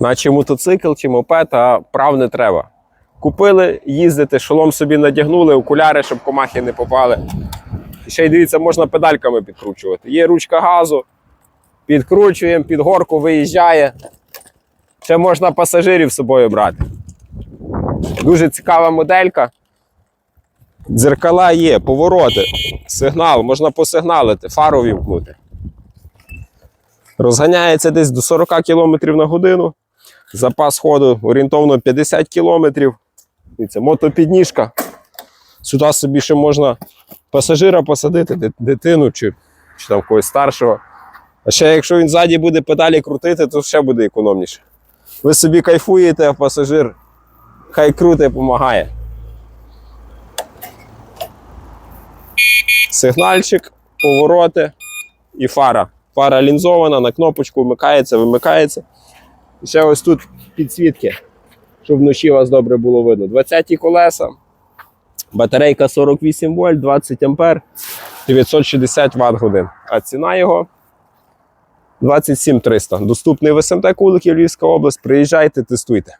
Наче мотоцикл чи мопед, а прав не треба. Купили, їздите, шолом собі надягнули, окуляри, щоб комахи не попали. І ще й дивіться, можна педальками підкручувати. Є ручка газу, підкручуємо, під горку виїжджає. Ще можна пасажирів з собою брати. Дуже цікава моделька. Дзеркала є, повороти, сигнал, можна посигналити, фару вімкнути. Розганяється десь до 40 км на годину. Запас ходу орієнтовно 50 км. Дивіться, мотопідніжка. Сюди собі ще можна пасажира посадити, дитину чи, чи там когось старшого. А ще якщо він ззаді буде педалі крутити, то ще буде економніше. Ви собі кайфуєте, а пасажир хай крутить, допомагає. Сигнальчик, повороти і фара. Фара лінзована, на кнопочку вмикається, вимикається. І ще ось тут підсвітки, щоб вночі вас добре було видно. 20 колеса, батарейка 48 вольт, 20 ампер, 960 Вт годин. А ціна його 27 300. Доступний в СМТ Куликів, Львівська область. Приїжджайте, тестуйте.